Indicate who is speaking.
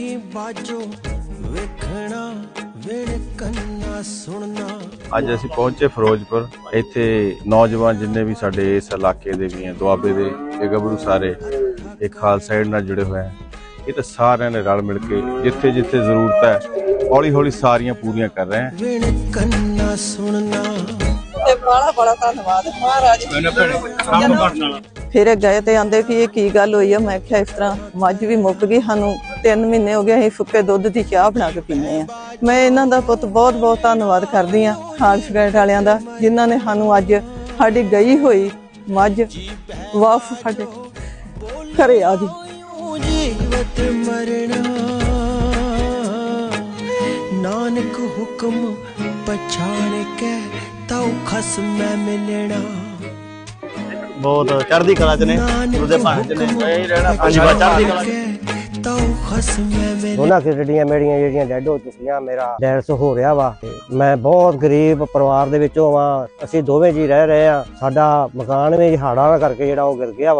Speaker 1: ਵੇਖੀ ਬਾਜੋ ਵੇਖਣਾ ਵੇਣ ਕੰਨਾ ਸੁਣਨਾ।
Speaker 2: ਅੱਜ ਅਸੀਂ ਪਹੁੰਚੇ ਫਿਰੋਜ਼ਪੁਰ। ਇੱਥੇ ਨੌਜਵਾਨ ਜਿੰਨੇ ਵੀ ਸਾਡੇ ਇਸ ਇਲਾਕੇ ਦੇ ਵੀ ਹੈ ਦੁਆਬੇ ਦੇ ਇਹ ਗੱਭਰੂ ਸਾਰੇ ਇੱਕ ਖਾਲਸਾ ਏਡ ਨਾਲ ਜੁੜੇ ਹੋਏ ਹੈ। ਇਹ ਤਾਂ ਸਾਰਿਆਂ ਨੇ ਰਲ ਮਿਲ ਕੇ ਜਿੱਥੇ ਜਿੱਥੇ ਜ਼ਰੂਰਤ ਹੈ ਹੌਲੀ ਹੌਲੀ ਸਾਰੀਆਂ ਪੂਰੀਆਂ ਕਰ ਰਹੇ ਹੈ।
Speaker 1: ਵੇਣ ਕੰਨਾ ਸੁਣਨਾ।
Speaker 3: ਤੇ ਬੜਾ ਬੜਾ ਧੰਨਵਾਦ। ਮਹਾਰਾਜ ਫਿਰ ਗਏ ਤੇ ਆਂਦੇ ਕਿ ਇਹ ਕੀ ਗੱਲ ਹੋਈ ਆ? ਮੈਂ ਕਿਹਾ ਇਸ ਤਰ੍ਹਾਂ ਮੱਝ ਵੀ ਮੁੱਕ ਗਈ, ਸਾਨੂੰ 3 ਮਹੀਨੇ ਹੋ ਗਏ, ਅਸੀਂ ਫੁੱਕੇ ਦੁੱਧ ਦੀ ਚਾਹ ਬਣਾ ਕੇ ਪੀਂਦੇ ਆ। ਮੈਂ ਇਹਨਾਂ ਦਾ ਪੁੱਤ ਬਹੁਤ ਬਹੁਤ ਧੰਨਵਾਦ ਕਰਦੀ ਆ ਖਾਲਸ ਗੈਟ ਵਾਲਿਆਂ ਦਾ, ਜਿਨ੍ਹਾਂ ਨੇ ਸਾਨੂੰ ਅੱਜ ਸਾਡੀ ਗਈ ਹੋਈ ਮੱਝ ਵਾਪਸ ਸਾਡੇ ਘਰੇ ਆ ਗਈ।
Speaker 1: ਜੀਵਤ ਮਰਣਾ ਨਾਨਕ ਹੁਕਮ ਪਛਾਣ ਕੇ ਤਉ ਖਸਮੈ ਮਿਲਣਾ।
Speaker 4: ਬਹੁਤ ਚੜ੍ਹਦੀ ਕਲਾ ਚ ਨੇ, ਗੁਰੂ ਦੇ ਭਾਣੇ ਚ ਨੇ। ਇਹ ਰਹਿਣਾ ਹਾਂਜੀ ਬਾ ਚੜ੍ਹਦੀ ਕਲਾ ਚ।
Speaker 5: ਕਿਡਨੀਆਂ ਮੇਰੀਆਂ ਜਿਹੜੀਆਂ ਡੈਡ ਹੋ ਚੁੱਕੀਆਂ, ਮੇਰਾ ਡੈਥ ਹੋ ਰਿਹਾ ਵਾ। ਮੈਂ ਬਹੁਤ ਗਰੀਬ ਪਰਿਵਾਰ ਦੇ ਵਿੱਚੋਂ ਵਾਂ। ਅਸੀਂ ਦੋਵੇਂ ਜੀ ਰਹਿ ਰਹੇ ਆ ਸਾਡਾ ਮਕਾਨ ਵੀ ਹਾੜਾਂ ਕਰਕੇ ਜਿਹੜਾ ਉਹ ਗਿਰ ਗਿਆ ਵਾ।